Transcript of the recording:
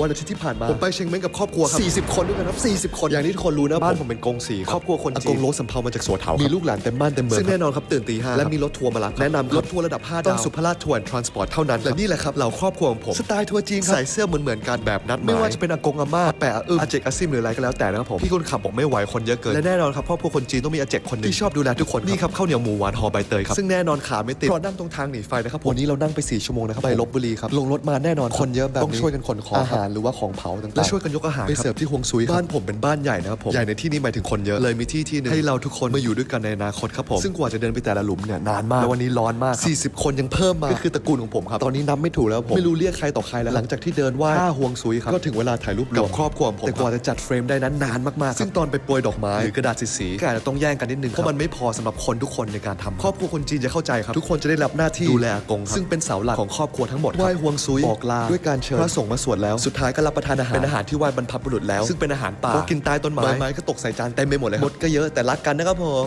วันอาทิตย์ที่ผ่านมา ผมไปเชียงใหม่กับครอบครัวครับ40 คนด้วยกันครับ40 คน อย่างที่ทุกคนรู้นะบ้านผมเป็นกงสีครอบครัวคนจีนอากงโลสำเภามาจากสัวเถามีลูกหลานเต็มบ้านเต็มเมืองซึ่งแน่นอนครับตื่นตีห้าและมีรถทัวร์มารับแนะนำรถทัวร์ระดับ5ดาวต้องสุภราชทัวร์ทรานสปอร์ตเท่านั้นและนี่แหละครับเราครอบครัวของผมสไตล์ทัวร์จีนครับใส่เสื้อเหมือนเหมือนๆกันแบบนัดหมายไม่ว่าจะเป็นอากงอาม่าอาแปะอาอึ้งอาเจกอาซิมหรืออะไรก็แล้วแต่นะครับผมพี่คนขับบอกไม่ไหวคนเยอะเกินและแน่นอนครับครอบครัวคนจีนต้องมีอาเจกคนหนึงที่ชอบดูแลทุกคนนี่ครับข้าวเหนียวหมูหวานห่อใบเตยครับซึ่งแน่นอนขาไม่ติดเพราะนั่งตรงทางหนีไฟนะครับผมวันนี้เรานั่งไป4ชั่วโมงนะครับไปลบบุรีครับลงรถมาแน่นอนคนเยอะแบบต้องช่วยกันขนของอาหารหรือว่าของเผาต่างๆและช่วยกันยกอาหารไปเสิร์ฟที่ฮวงซุยบ้านผมเป็นบ้านใหญ่นะครับผมใหญ่ในที่นี้หมายถึงคนเยอะเลยมีที่ที่หนึงให้เราทุกคนมาอยู่ด้วยกันในอนาคตครับผมซึ่งกว่าจะเดินไปแต่ละหลุมเนี่ยนานมากแล้ววันนี้ร้อนมาก 40 คนยังเพิ่มมาก็คือตระกูลของผมครับตอนนี้นับไม่ถูกแล้วผมไม่รู้เรียกใครต่อใครแล้วหลังจากที่เดินไหว้ห้าฮวงซุยครับก็ถึงเวลาถ่ายรูปรวมกับครอบครัวของผมแต่กว่าจะจัดเฟรมได้นั้นนานมากๆซึ่งตอนไปโปรยดอกไม้หรือกระดาษสีๆก็อาจจะต้องแย่งกันนิดนึงเพราะมันไม่พอสำหรับคนทุกคนในการทำครอบครัวคนจีนจะเข้าใจครับทุกคนจะได้รับหน้าที่ดูแลอากงครับซึ่งเป็นเสาหลักของครอบครัวทั้งหมดไหว้ฮวงซุยบอกลาด้วยการเชิญพระสงฆ์มาสวดแล้วสุดท้ายก็รับประทานอาหารเป็นอาหารที่ไหว้บรรพบุรุษแล้ว ซึ่งเป็นอาหารป่าพอกินใต้ต้นไม้ใบไม้ก็ตกใส่จานเต็มไปหมดเลยครับมดก็เยอะแต่รักกันนะครับผม